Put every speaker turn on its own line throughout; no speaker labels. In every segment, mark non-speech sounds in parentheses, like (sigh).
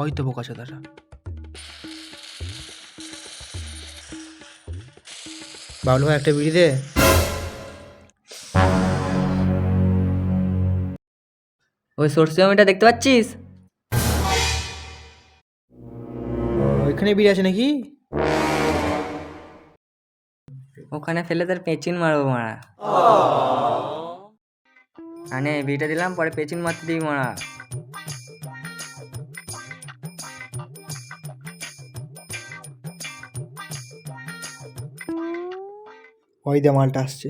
ওই তো বোকা চোদাটা। বাবলু ভাই একটা বিড়ি দে।
ওই সরষে জমিটা দেখতে পাচ্ছিস?
ওইখানে বিড়ি আছে নাকি?
ওখানে ফেলে তার পেচিন মারবো মারা। আনে বিটা দিলাম পরে পেচিন মারতে দিবি মারা।
ওই মালটা আসছে।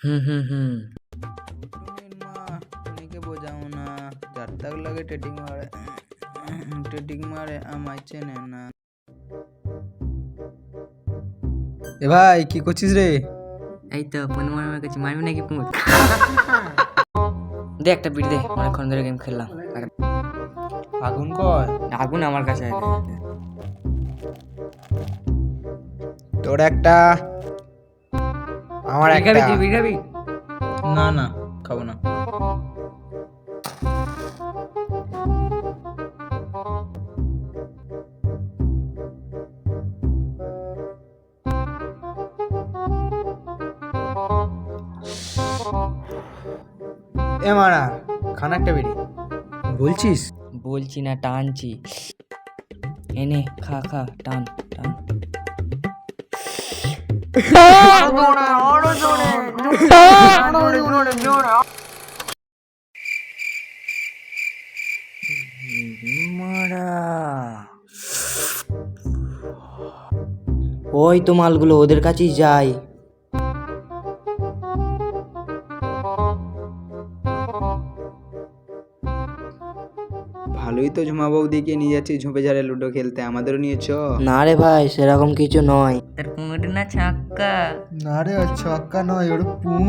হুম হুম হুম।
মা বোঝাও না। যার তাক লাগে টেটিং মারে টেটিং মারে আমায় চেনে না। এ ভাই কি করছিস রে?
এই তো পুন মারার কাছে মারবি নাকি পুঁত দে একটা বিট দে অনেকক্ষণ ধরে গেম খেললাম।
আগুন কয়?
আগুন আমার কাছে।
তোর একটা আমার
বিড়ি খাবি
একটা
খাবি?
না না খাব না।
এ মারা খানা একটা বিড়ি। বলছিস?
বলছি না টানছি। এনে খা খা টান। ওই তো মালগুলো ওদের কাছেই যাই।
ভালোই তো ঝুমা বৌদিকে নিয়ে যাচ্ছি ঝুঁপে ঝাড়ে লুডো খেলতে আমাদেরও নিয়েছ
না রে ভাই সেরকম কিছু নয়। তোর পুঁট না ছাক্কা।
না রে ছক্কা নয় ওর পুঁ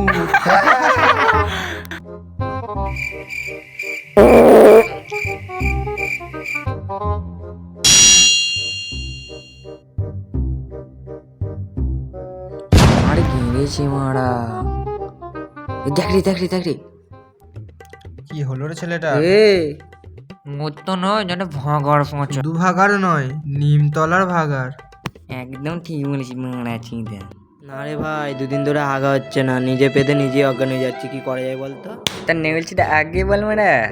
আরে গেড়েছি মারা। দেখরি দেখরি দেখরি
কি হলো রে ছেলেটা?
এ মোর তো নয় যেন ভাগাড় পৌঁছ
দু ভাগার নয় নিমতলার ভাগার।
একদম ঠিক বলেছি মারা চিন্তা না রে ভাই দুদিন ধরে আগা হচ্ছে না নিজে পেতে নিজে অজ্ঞান হয়ে যাচ্ছে কি করা যায় বলতো? তার নেবেলছিটা আগে বল মারা।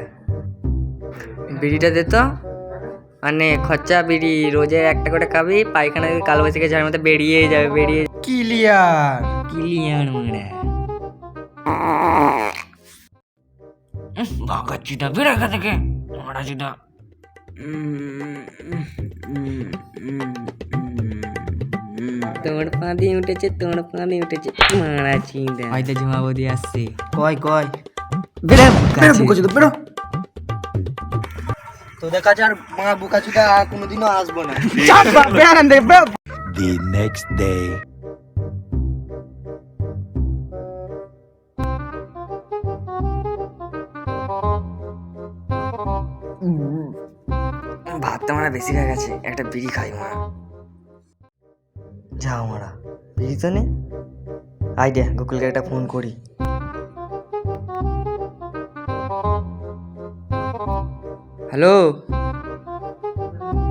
বিড়িটা দে তো। মানে খরচা বিড়ি রোজে একটা করে খাবি পায়খানা কালো বৈশাখে ঝাড়ের মধ্যে বেরিয়ে যাবে বেরিয়ে
কিলিয়ার।
কিলিয়ার মারা। ভাগাচ্ছিটা বেড়ে থেকে। মারাছিটা তোর পাঁদি উঠেছে তোর পাঁদি উঠেছে। মারা চিন্তা হয়তো আসছে।
কয় কয়
বেড়ে
বেরো বুকাচুদা বেরো। তোদের কাছে আর মা বুকাচুদা আর কোনোদিনও আসব না।
the next day.
ভাতটা মারা বেশি হয়ে গেছে। একটা বিড়ি খাই মারা যাও মারা। বিড়ি তো নেই আইডিয়া গুগলকে একটা ফোন করি। হ্যালো?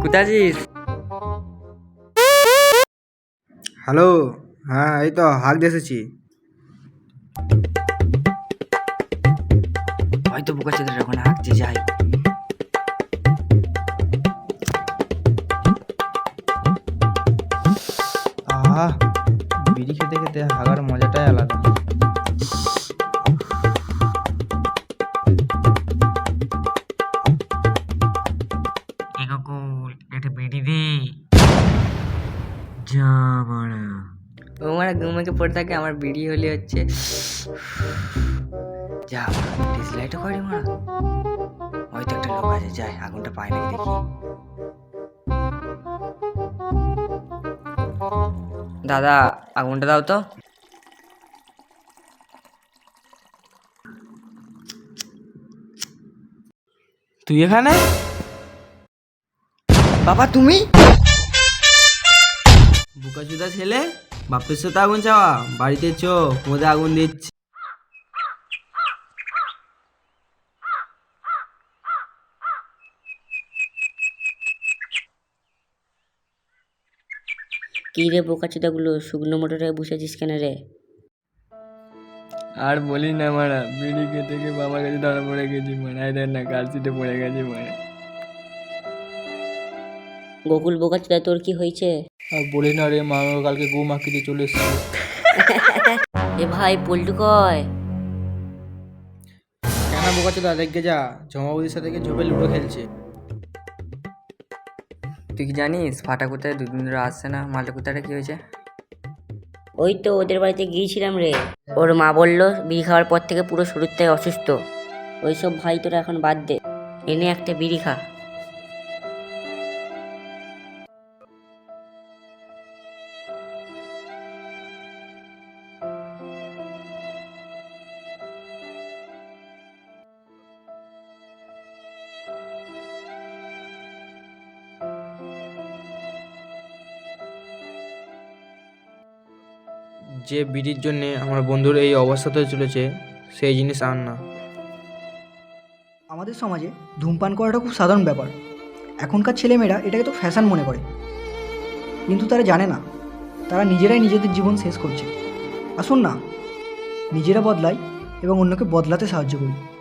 কোথায় আছিস?
হ্যালো? হ্যাঁ এই তো হাক এসেছি।
হয়তো বোকা চোদ্দ ওখানে হাঁকছে যাই
মজাটাই আলাদা
এ কুকুর একটা বিড়ি দে যা মারা ও ঘুমাকে পড়ে থাকে আমার বিড়ি হলে হচ্ছে। যা ডিসলাইটও করে মারা। হয়তো একটা লোক আছে যাই আগুনটা পায় নাকি দেখি। দাদা আগুনটা দাও তো।
তুই এখানে?
বাবা তুমি?
বুকাচুদা ছেলে বাপের সাথে আগুন চাওয়া বাড়িতে চো মোদে আগুন দিচ্ছে।
কী রে বোকাচোদাগুলো শুকনো মোটরে বসেছিস কেন রে?
আর বলি না মারা বিড়ি খেতে গিয়ে বাবার কাছে ধরা পড়ে গেছি আই দেখ না কার সিটে পড়ে গেছি মানে
গোকুল বোকা বোকাচোদা তোর কি হয়েছে?
আর বলি না রে মা কালকে গু মাখিতে চলে এসেছিল (laughs)
এ ভাই পল্টু কয়?
কেন বোকাচোদা দেখে যা জমাবুদির সাথে গিয়ে ঝোপে লুডো খেলছে।
তুই কি জানিস ফাটা কোথায় দুদিন ধরে আসছে না মালটা কোথাটা কি হয়েছে
ওই তো ওদের বাড়িতে গিয়েছিলাম রে। ওর মা বলল, বিড়ি খাওয়ার পর থেকে পুরো শরীরটাই অসুস্থ। ওইসব ভাই তোরা এখন বাদ দে। এনে একটা বিড়ি খা।
যে বিড়ির জন্য আমার বন্ধুর এই অবস্থাতে চলেছে, সেই জিনিস আন না।
আমাদের সমাজে ধূমপান করাটা খুব সাধারণ ব্যাপার। এখনকার ছেলেমেয়েরা এটাকে তো ফ্যাশন মনে করে। কিন্তু তারা জানে না, তারা নিজেরাই নিজেদের জীবন শেষ করছে। আসুন না, নিজেরা বদলাই এবং অন্যকে বদলাতে সাহায্য করি।